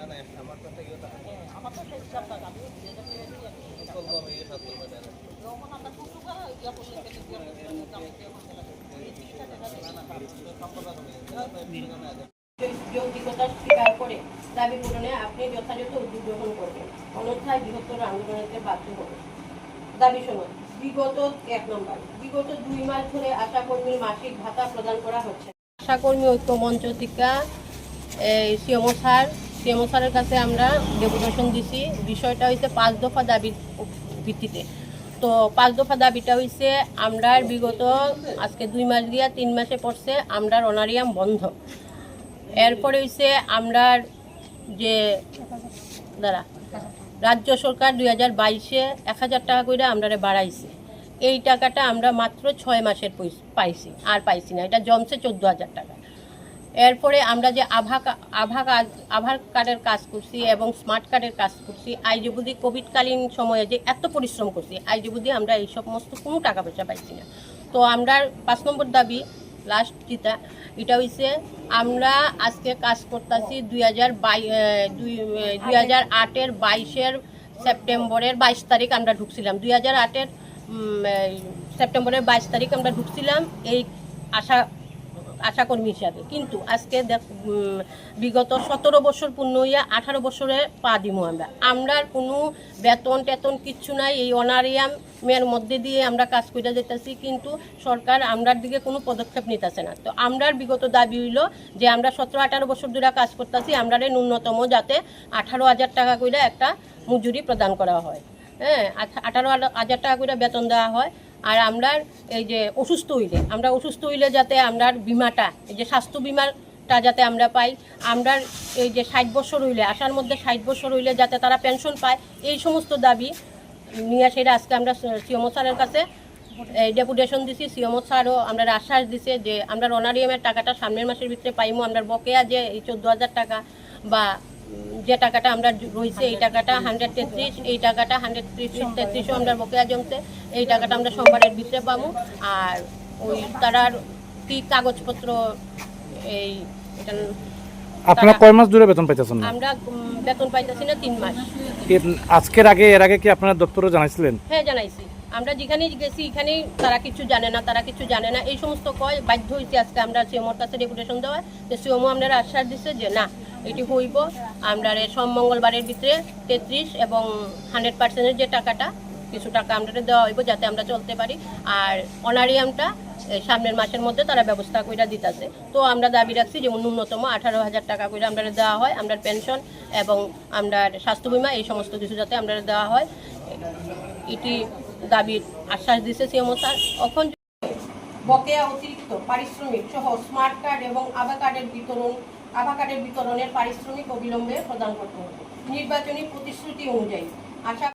না না আমার কথা থাকে আমার তো সেই হিসাব থাকে আমি যেটা পেয়ে দিই আমি সেটা বলব আমি সাথে বলব না যখন আমরা টুকটু করে করলে কেটে দিয়ে আমরা দামে দিয়ে করতে লাগে এই তিরিশটা টাকা দিয়ে না সম্পর্ক নেই না যৌক্তিকতার স্বীকার করে দাবি পূরণে আপনি যথাযথ উদ্যোগ করবেন। অন্যথায় বৃহত্তর আন্দোলনকে বাধ্য হবে দাবি সনদ বিগত এক নম্বর, বিগত দুই মাস ধরে আশাকর্মীর মাসিক ভাতা প্রদান করা হচ্ছে। আশাকর্মী ঐক্য মঞ্চ থেকে, এই সিএমও স্যার সিএমও স্যারের কাছে আমরা ডেপুটেশন দিছি। বিষয়টা হইছে পাঁচ দফা দাবির ভিত্তিতে। তো পাঁচ দফা দাবিটা হইছে আমরার বিগত আজকে দুই মাস দিয়া তিন মাসে পড়ছে, আমরার অনারিয়াম বন্ধ। এরপরে হইছে আমরার যে, দাঁড়া, রাজ্য সরকার দুই হাজার বাইশে এক হাজার টাকা করে আমরারে বাড়াইছে। এই টাকাটা আমরা মাত্র ছয় মাসের পাইছি, আর পাইছি না, এটা জমছে চোদ্দ হাজার টাকা। এরপরে আমরা যে আভা আভা কাজ আধার কার্ডের কাজ করছি এবং স্মার্ট কার্ডের কাজ করছি, আইজবুদি কোভিডকালীন সময়ে যে এত পরিশ্রম করছি, আইজবুদি আমরা এই সমস্ত কোনো টাকা পয়সা পাইছি না। তো আমরা পাঁচ নম্বর দাবি লাস্ট যেটা, এটা হইছে আমরা আজকে কাজ করতেছি দুই হাজার বাই দুই হাজার আটের বাইশের সেপ্টেম্বরের বাইশ তারিখ আমরা ঢুকছিলাম। দুই হাজার আটের সেপ্টেম্বরের বাইশ তারিখ আমরা ঢুকছিলাম। এই আশা আশাকর্মী হিসাবে কিন্তু আজকে দেখ বিগত সতেরো বছর পূর্ণ হইয়া আঠারো বছরে পা দিব আমরা। আমরার কোনো বেতন টেতন কিচ্ছু নাই, এই অনারিয়াম অনারিয়ামের মধ্যে দিয়ে আমরা কাজ করে যেতেছি কিন্তু সরকার আমরার দিকে কোনো পদক্ষেপ নিতেছে না। তো আমরার বিগত দাবি হইল যে আমরা সতেরো আঠারো বছর ধরে কাজ করতেছি, আমরারে ন্যূনতম যাতে আঠারো হাজার টাকা করে একটা মজুরি প্রদান করা হয়। হ্যাঁ আঠা- আঠারো হাজার টাকা করে বেতন দেওয়া হয়। আর আমরা এই যে অসুস্থ হইলে, আমরা অসুস্থ হইলে যাতে আমরা বিমাটা, এই যে স্বাস্থ্য বিমাটা যাতে আমরা পাই, আমরা এই যে ষাট বছর হইলে আসার মধ্যে ষাট বছর হইলে যাতে তারা পেনশন পায়, এই সমস্ত দাবি নিয়ে সেটা আজকে আমরা সিএমও স্যারের কাছে, এই ডেপুটেশন দিছি, সিএমও স্যারও আমরা আশ্বাস দিছে যে আমরা অনারিয়ামের টাকাটা সামনের মাসের ভিতরে পাইমো, আমরা বকেয়া যে এই চোদ্দ হাজার টাকা বা যে টাকাটা আমরা রয়েছে এই টাকাটা হান্ড্রেড তেত্রিশ এই টাকাটা হান্ড্রেড তেত্রিশ তেত্রিশও আমরা বকেয়া জমছে এই টাকাটা আমরা সোমবারের ভিতরে পাবো। আর ওই তারার কি কাগজপত্র এই এটা আপনারা কয় মাস ধরে বেতন পাইতেছেন না? আমরা বেতন পাইতেছি না তিন মাস। আজকের আগে এর আগে কি আপনারা দপ্তরে জানাইছিলেন? হ্যাঁ জানাইছি। আমরা যেখানেই গেছি, এখানেই তারা কিছু জানে না, তারা কিছু জানে না। এই সমস্ত কয় বাধ্য হয়েছি আজকে আমরা সিওমোর কাছে রেপুটেশন দেওয়া যে সিওমো আমরা আশ্বাস দিচ্ছে যে না, এটি হইব। আমরা সোম মঙ্গলবারের ভিতরে তেত্রিশ এবং হান্ড্রেড পার্সেন্টের যে টাকাটা, কিছু টাকা আমরা দেওয়া হইব যাতে আমরা চলতে পারি। আর অনারিয়ামটা সামনের মাসের মধ্যে তারা ব্যবস্থা করে দিতেছে। তো আমরা দাবি রাখছি যেমন ন্যূনতম আঠারো হাজার টাকা করে আমরা দেওয়া হয়, আমরা পেনশন এবং আমরা স্বাস্থ্য বিমা, এই সমস্ত কিছু যাতে আমরা দেওয়া হয়। এটি দাবির আশ্বাস দিছে সিএমও স্যার এখন বকেয়া অতিরিক্ত পারিশ্রমিক সহ স্মার্ট কার্ড এবং আভা কার্ডের বিতরণ আভা কার্ডের বিতরণের পারিশ্রমিক অবিলম্বে প্রদান করতে হবে। নির্বাচনী প্রতিশ্রুতি অনুযায়ী আশা